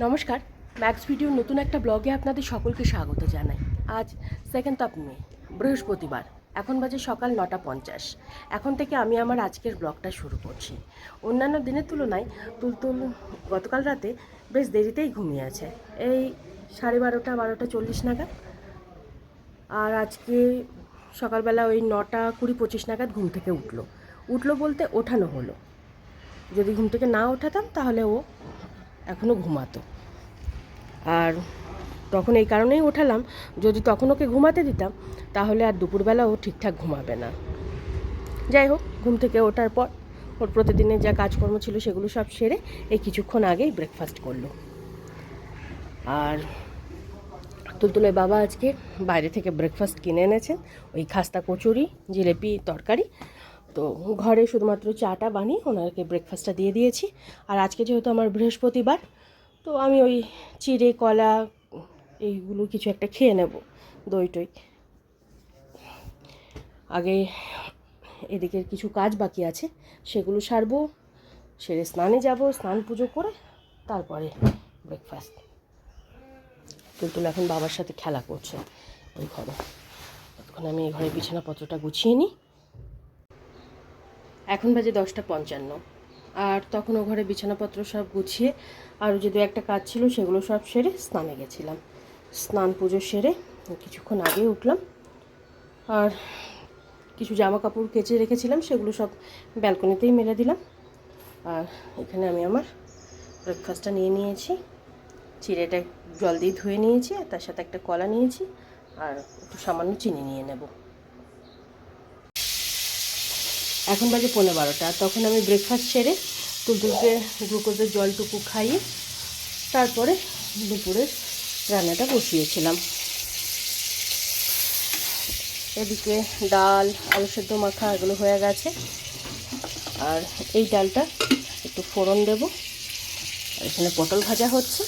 নমস্কার ম্যাক্স ভিডিওর নতুন একটা ব্লগে আপনাদের সকলকে স্বাগত জানাই। আজ সেকেন্ড অফ মে বৃহস্পতিবার, এখন বাজে সকাল নটা পঞ্চাশ। এখন থেকে আমি আমার আজকের ব্লগটা শুরু করছি। অন্যান্য দিনের তুলনায় তুলতুল গতকাল রাতে বেশ দেরিতেই ঘুমিয়ে আছে। এই সাড়ে বারোটা বারোটা চল্লিশ নাগাদ। আর আজকে সকালবেলা ওই নটা কুড়ি পঁচিশ নাগাদ ঘুম থেকে উঠল। উঠল বলতে ওঠানো হলো। যদি ঘুম থেকে না ওঠাতাম তাহলে ও এখনও ঘুমাতো। আর তখন এই কারণেই ওঠালাম যদি তখন ওকে ঘুমাতে দিতাম, তাহলে আর দুপুরবেলা ও ঠিকঠাক ঘুমাবে না। যাই হোক, ঘুম থেকে ওঠার পর ওর প্রতিদিনের যা কাজকর্ম ছিল সেগুলো সব সেরে এই কিছুক্ষণ আগেই ব্রেকফাস্ট করল। আর তুলতুলের বাবা আজকে বাইরে থেকে ব্রেকফাস্ট কিনে এনেছেন, ওই খাস্তা কচুরি, জিলেপি তরকারি তো ঘরে শুধুমাত্র চাটা বানিয়ে ওনাকে ব্রেকফাস্টটা দিয়ে দিয়েছি। আর আজকে যেহেতু আমার বৃহস্পতিবার, তো আমি ওই চিড়ে, কলা, এইগুলো কিছু একটা খেয়ে নেব দই টই আগে এদিকের কিছু কাজ বাকি আছে, সেগুলো সারবো, সেরে স্নানে যাব, স্নান পুজো করে, তারপরে ব্রেকফাস্ট তুলতুল এখন বাবার সাথে খেলা করছে ওই ঘরে। তখন আমি এই ঘরে বিছানাপত্রটা গুছিয়ে নিই। এখন বাজে দশটা পঞ্চান্ন। আর তখন ও ঘরে বিছানাপত্র সব গুছিয়ে আরও যে দু একটা কাজ ছিল সেগুলো সব সেরে স্নানে গেছিলাম। স্নান পুজো সেরে কিছুক্ষণ আগে উঠলাম। আর কিছু জামা কাপড় কেচে রেখেছিলাম, সেগুলো সব ব্যালকনিতেই মেলে দিলাম। আর এখানে আমি আমার ব্রেকফাস্টটা নিয়ে নিয়েছি। চিড়েটা জল দিয়ে ধুয়ে নিয়েছি, আর তার সাথে একটা কলা নিয়েছি, আর একটু সামান্য চিনি নিয়ে নেব। এখন বাজে পনেরো বারোটা। তখন আমি ব্রেকফাস্ট সেরে টুলটুলকে গ্লুকোজের জলটুকু খাইয়ে তারপরে দুপুরের রান্নাটা বসিয়েছিলাম। এদিকে ডাল, আলু সেদ্ধ, মাখা এগুলো হয়ে গেছে। আর এই ডালটা একটু ফোড়ন দেব। আর এখানে পটল ভাজা হচ্ছে।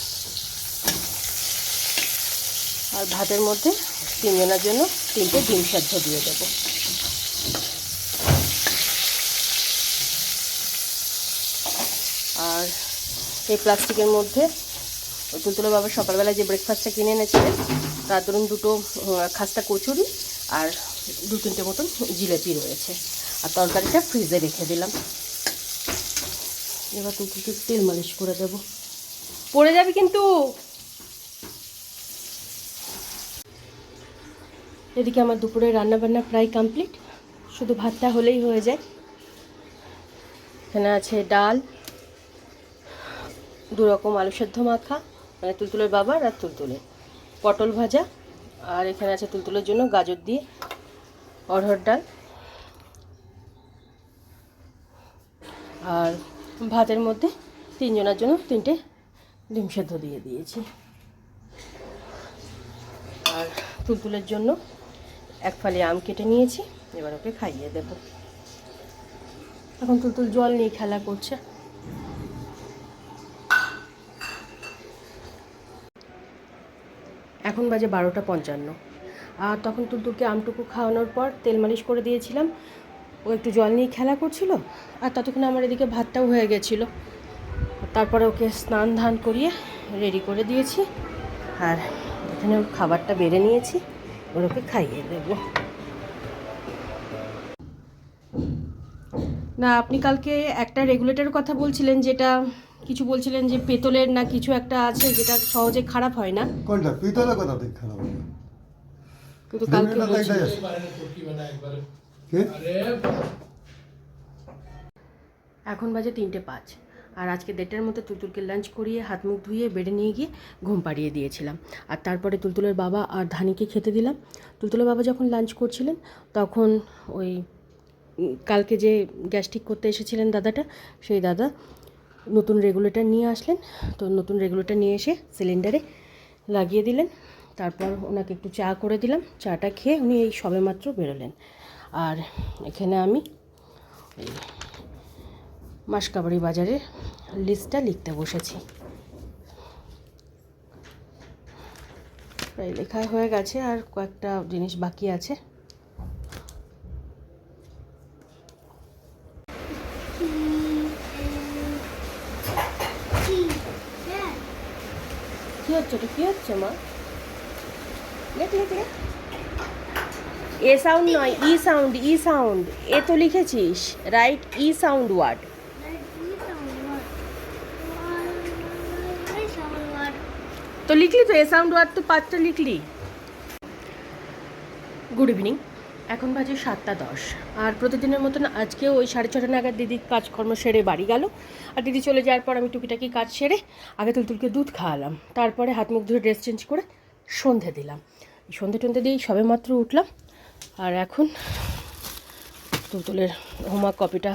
আর ভাতের মধ্যে তিনজনের জন্য তিনটে ডিম সেদ্ধ দিয়ে দেবো আর এই প্লাস্টিকের মধ্যে ওই তুলতুলো বাবা সকালবেলা যে ব্রেকফাস্টটা কিনে এনেছিলেন তার ধরুন দুটো খাস্তা কচুরি আর দু তিনটে মতন জিলেপি রয়েছে। আর তরকারিটা ফ্রিজে রেখে দিলাম। এবার তুলতুলকে তেল মালিশ করে দেবো? পড়ে যাবে কিন্তু। এদিকে আমার দুপুরে রান্নাবান্না প্রায় কমপ্লিট শুধু ভাতটা হলেই হয়ে যায়। এখানে আছে ডাল দু রকম আলু সেদ্ধ মাখা মানে তুলতুলের বাবার আর তুলতুলের পটল ভাজা, আর এখানে আছে তুলতুলের জন্য গাজর দিয়ে অড়হর ডাল। আর ভাতের মধ্যে তিনজনের জন্য তিনটে ডিম সেদ্ধ দিয়ে দিয়েছি। আর তুলতুলের জন্য এক ফালি আম কেটে নিয়েছি, এবার ওকে খাইয়ে দেব। এখন তুলতুল জল নিয়ে খেলা করছে। এখন বাজে বারোটা পঞ্চান্ন। আর তখন তুলতুলকে আমটুকু খাওয়ানোর পর তেল মালিশ করে দিয়েছিলাম। ও একটু জল নিয়ে খেলা করছিল, আর ততক্ষণে আমার এদিকে ভাতটাও হয়ে গেছিল। তারপরে ওকে স্নান ধান করিয়ে রেডি করে দিয়েছি। আর এখানে ওর খাবারটা বেড়ে নিয়েছি ওর ওকে খাইয়ে দেব। না, আপনি কালকে একটা রেগুলেটরের কথা বলছিলেন যেটা কিছু বলছিলেন যে পেতলের না কিছু একটা আছে যেটা সহজে খারাপ হয় না। কোনটা? পিতলের কথা তুই খারাপ হবে। কিন্তু কালকে এখন বাজে তিনটে পাঁচ। আর আজকে দেড়টার মধ্যে তুলতুলকে লাঞ্চ করিয়ে হাত মুখ ধুয়ে বেডে নিয়ে গিয়ে ঘুম পাড়িয়ে দিয়েছিলাম। আর তারপরে তুলতুলের বাবা আর ধানিকে খেতে দিলাম। তুলতুলের বাবা যখন লাঞ্চ করছিলেন তখন ওই কালকে যে গ্যাস ঠিক করতে এসেছিলেন দাদাটা সেই দাদা নতুন রেগুলেটর নিয়ে আসলেন। তো নতুন রেগুলেটর নিয়ে এসে সিলিন্ডারে লাগিয়ে দিলেন। তারপর ওনাকে একটু চা করে দিলাম। চাটা খেয়ে উনি এই সবেমাত্র বেরোলেন। আর এখানে আমি এই মাসকাবাড়ি বাজারের লিস্টটা লিখতে বসেছি। প্রায় লেখা হয়ে গেছে আর কয়েকটা জিনিস বাকি আছে। হচ্ছে এটা কি হচ্ছে, মা? এ সাউন্ড নয়, ই সাউন্ড ই সাউন্ড এ তো লিখেছিস রাইট ই সাউন্ড ওয়ার্ড তো লিখলি তো, এ সাউন্ড ওয়ার্ড তো পাঁচটা লিখলি। গুড ইভিনিং এখন বাজে সাতটা দশ। আর প্রতিদিনের মতন আজকেও ওই সাড়ে ছটা নাগাদ দিদি কাজকর্ম সেরে বাড়ি গেল। আর দিদি চলে যাওয়ার পর আমি টুকিটাকি কাজ সেরে আগে তুলতুলকে দুধ খাওয়ালাম। তারপরে হাত মুখ ধুয়ে ড্রেস চেঞ্জ করে সন্ধে দিলাম। সন্ধে টন্ধে দিয়েই সবে মাত্র উঠলাম। আর এখন তুলতুলের হোমওয়ার্ক কপিটা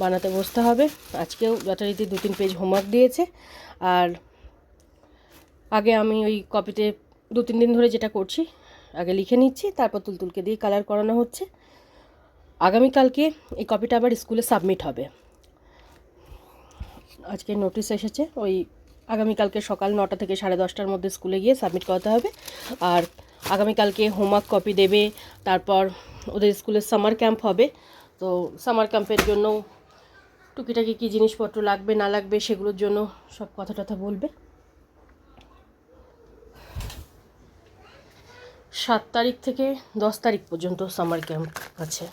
বানাতে বসতে হবে। আজকেও যথারীতি দু তিন পেজ হোমওয়ার্ক দিয়েছে। আর আগে আমি ওই কপিতে দু তিন দিন ধরে যেটা করছি আগে লিখে নিচ্ছি, তারপর তুলতুলকে দিয়ে কালার করানো হচ্ছে। আগামীকালকে এই কপিটা আবার স্কুলে সাবমিট হবে। আজকে নোটিশ এসেছে, ওই আগামীকালকে সকাল নটা থেকে সাড়ে দশটার মধ্যে স্কুলে গিয়ে সাবমিট করাতে হবে। আর আগামীকালকে হোমওয়ার্ক কপি দেবে, তারপর ওদের স্কুলে সামার ক্যাম্প হবে। তো সামার ক্যাম্পের জন্য টুকিটাকি কী জিনিসপত্র লাগবে, না লাগবে, সেগুলোর জন্য সব কথা টথা বলবে। সাত তারিখ থেকে দশ তারিখ পর্যন্ত সামার ক্যাম্প আছে।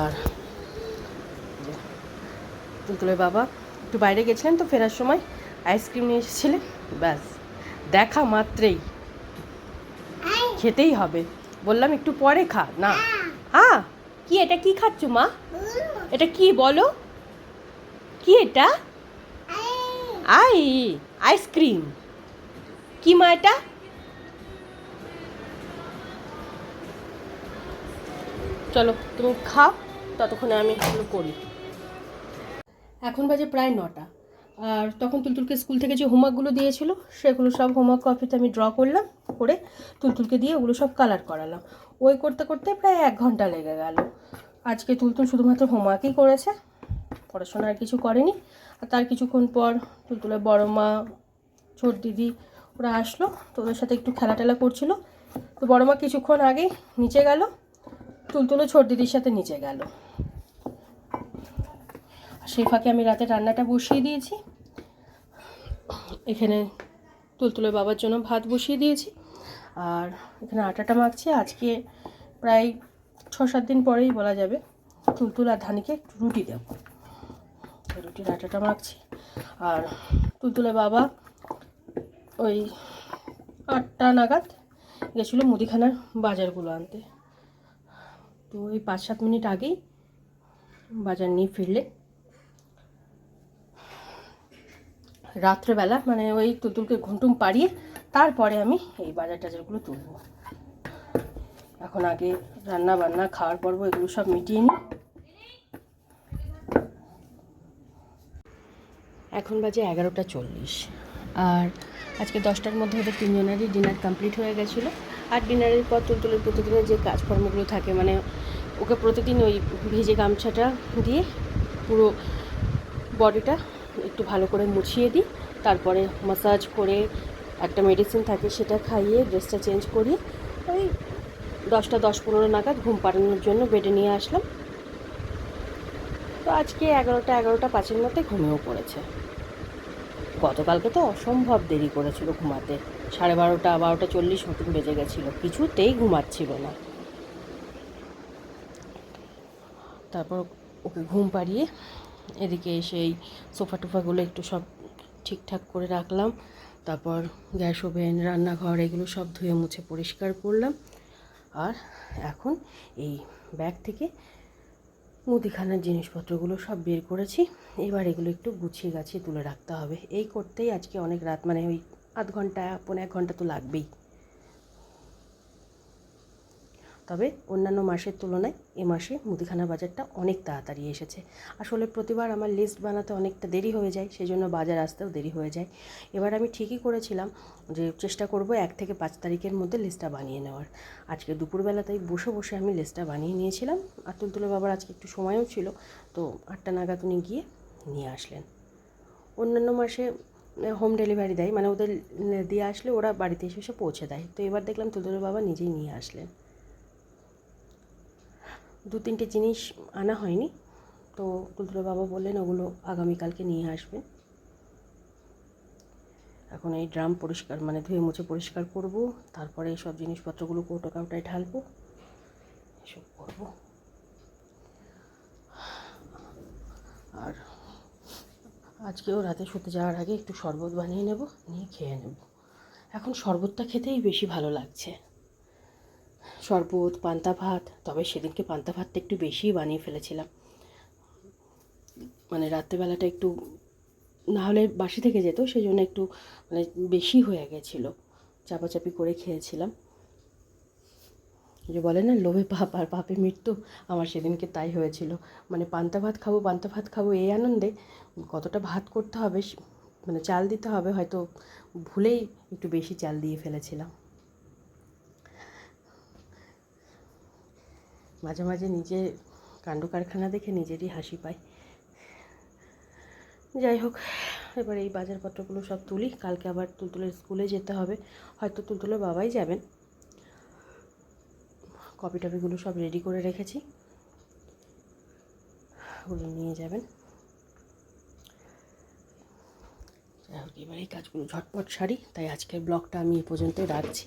আর তুলতুলের বাবা একটু বাইরে গেছিলেন তো ফেরার সময় আইসক্রিম নিয়ে এসেছিলেন, ব্যাস, দেখা মাত্রেই। খেতেই হবে। বললাম, একটু পরে খা, না। হ্যাঁ কি এটা কি খাচ্ছ মা? এটা কি বলো? কি এটা? আই। আইসক্রিম কি মা এটা? চলো, তুমি খাও, ততক্ষণে আমি এগুলো করি। এখন বাজে প্রায় নটা। আর তখন তুলতুলকে স্কুল থেকে যে হোমওয়ার্কগুলো দিয়েছিল, সেগুলো সব হোমওয়ার্ক কপিতে আমি ড্র করলাম, করে তুলতুলকে দিয়ে ওগুলো সব কালার করালাম। ওই করতে করতে প্রায় এক ঘণ্টা লেগে গেল। আজকে তুলতুল শুধুমাত্র হোমওয়ার্কই করেছে, পড়াশোনা আর কিছু করেনি। আর তার কিছুক্ষণ পর তুলতুলের বড় মা, ছোট দিদি ওরা আসলো, তো ওদের সাথে একটু খেলা টেলা করছিল। তো বড় মা কিছুক্ষণ আগেই নিচে গেল, তুলতুলো ছোট দিদির সাথে নিচে গেল। সেই ফাঁকে আমি রাতে রান্নাটা বসিয়ে দিয়েছি। এখানে তুলতুলের বাবার জন্য ভাত বসিয়ে দিয়েছি। আর এখানে আটাটা মাখছি। আজকে প্রায় ছ সাত দিন পরেই বলা যাবে তুলতুল আর ধানিকে একটু রুটি দেবো। রুটির আটাটা মাখছি। আর তুলতুলের বাবা ওই আটটা নাগাদ গেছিল মুদিখানার বাজারগুলো আনতে। তো ওই পাঁচ সাত মিনিট আগেই বাজার নিয়ে ফিরলে। রাত্রেবেলা মানে ওই তুতুলকে ঘুমটুম পাড়িয়ে তারপরে আমি এই বাজার টাজারগুলো তুলব। এখন আগে রান্না বান্না, খাওয়ার পর্ব এগুলো সব মিটিয়ে নিই। এখন বাজে এগারোটা চল্লিশ। আর আজকে দশটার মধ্যে ওদের তিনজনেরই ডিনার কমপ্লিট হয়ে গেছিল। আর ডিনারের পর তুলতুলের প্রতিদিনের যে কাজকর্মগুলো থাকে মানে ওকে প্রতিদিন ওই ভেজে গামছাটা দিয়ে পুরো বডিটা একটু ভালো করে মুছিয়ে দিই। তারপরে মাসাজ করে একটা মেডিসিন থাকে সেটা খাইয়ে ড্রেসটা চেঞ্জ করি। ওই দশটা, দশ পনেরো নাগাদ ঘুম পাড়ানোর জন্য বেডে নিয়ে আসলাম। তো আজকে এগারোটা এগারোটা পাঁচের মধ্যে ঘুমিয়েও পড়েছে। গতকালকে তো অসম্ভব দেরি করেছিল ঘুমাতে। সাড়ে বারোটা বারোটা চল্লিশ মতন বেজে গেছিল। কিছুতেই ঘুমাচ্ছিল না। তারপর ওকে ঘুম পাড়িয়ে এদিকে এসে এই সোফা টোফাগুলো একটু সব ঠিকঠাক করে রাখলাম। তারপর গ্যাস ওভেন, রান্নাঘর এগুলো সব ধুয়ে মুছে পরিষ্কার করলাম। আর এখন এই ব্যাগ থেকে মুদিখানার জিনিসপত্রগুলো সব বের করেছি। এবার এগুলো একটু গুছিয়ে গাছিয়ে তুলে রাখতে হবে। এই করতেই আজকে অনেক রাত মানে ওই আধ ঘণ্টা পনেরো এক ঘণ্টা তো লাগবেই। তবে অন্যান্য মাসের তুলনায় এ মাসে মুদিখানা বাজারটা অনেক তাড়াতাড়ি এসেছে। আসলে প্রতিবার আমার লিস্ট বানাতে অনেকটা দেরি হয়ে যায় সেই জন্য বাজার আসতেও দেরি হয়ে যায়। এবার আমি ঠিকই করেছিলাম যে চেষ্টা করব এক থেকে পাঁচ তারিখের মধ্যে লিস্টটা বানিয়ে নেওয়ার। আজকে দুপুরবেলাতেই বসে বসে আমি লিস্টটা বানিয়ে নিয়েছিলাম আর তুলতুলে বাবার আজকে একটু সময়ও ছিল, তো আটটা নাগাদ উনি গিয়ে নিয়ে আসলেন। অন্যান্য মাসে হোম ডেলিভারি দেয় মানে ওদের দিয়ে আসলে ওরা বাড়িতে এসে এসে পৌঁছে দেয়। তো এবার দেখলাম তুলতুলের বাবা নিজেই নিয়ে আসলেন। দু তিনটে জিনিস আনা হয়নি। তো বাবা বললেন, ওগুলো আগামীকালকে নিয়ে আসবেন। এখন এই ড্রাম পরিষ্কার মানে ধুয়ে মুছে পরিষ্কার করব। তারপরে এই সব জিনিসপত্রগুলো কৌটো কাউটায় ঢালবো। এসব করব। আর আজকেও রাতে শুতে যাওয়ার আগে একটু শরবত বানিয়ে নেব, নিয়ে খেয়ে নেব। এখন শরবতটা খেতেই বেশি ভালো লাগছে। শরবত, পান্তা ভাত, তবে সেদিনকে পান্তা ভাতটা একটু বেশিই বানিয়ে ফেলেছিলাম। মানে রাত্রেবেলাটা একটু না হলে বাসি থেকে যেত সেই জন্য একটু মানে বেশি হয়ে গেছিল। চাপাচাপি করে খেয়েছিলাম। যে বলে না, লোভে পাপ আর পাপে মৃত্যু। আমার সেদিনকে তাই হয়েছিল। মানে পান্তা ভাত খাব, পান্তা ভাত খাব এই আনন্দে কতটা ভাত করতে হবে মানে চাল দিতে হবে, হয়তো ভুলেই একটু বেশি চাল দিয়ে ফেলেছিলাম। মাঝে মাঝে নিজে কাণ্ড কারখানা দেখে নিজেরই হাসি পায় যাই হোক, এবার এই বাজারপত্রগুলো সব তুলি। কালকে আবার তুলতুলের স্কুলে যেতে হবে। হয়তো তুলতুলের বাবাই যাবেন। কপি টপিগুলো সব রেডি করে রেখেছি। ওগুলো নিয়ে যাবেন। যাই হোক, এবার এই কাজগুলো ঝটপট সারি। তাই আজকের ব্লগটা আমি এ পর্যন্তই রাখছি।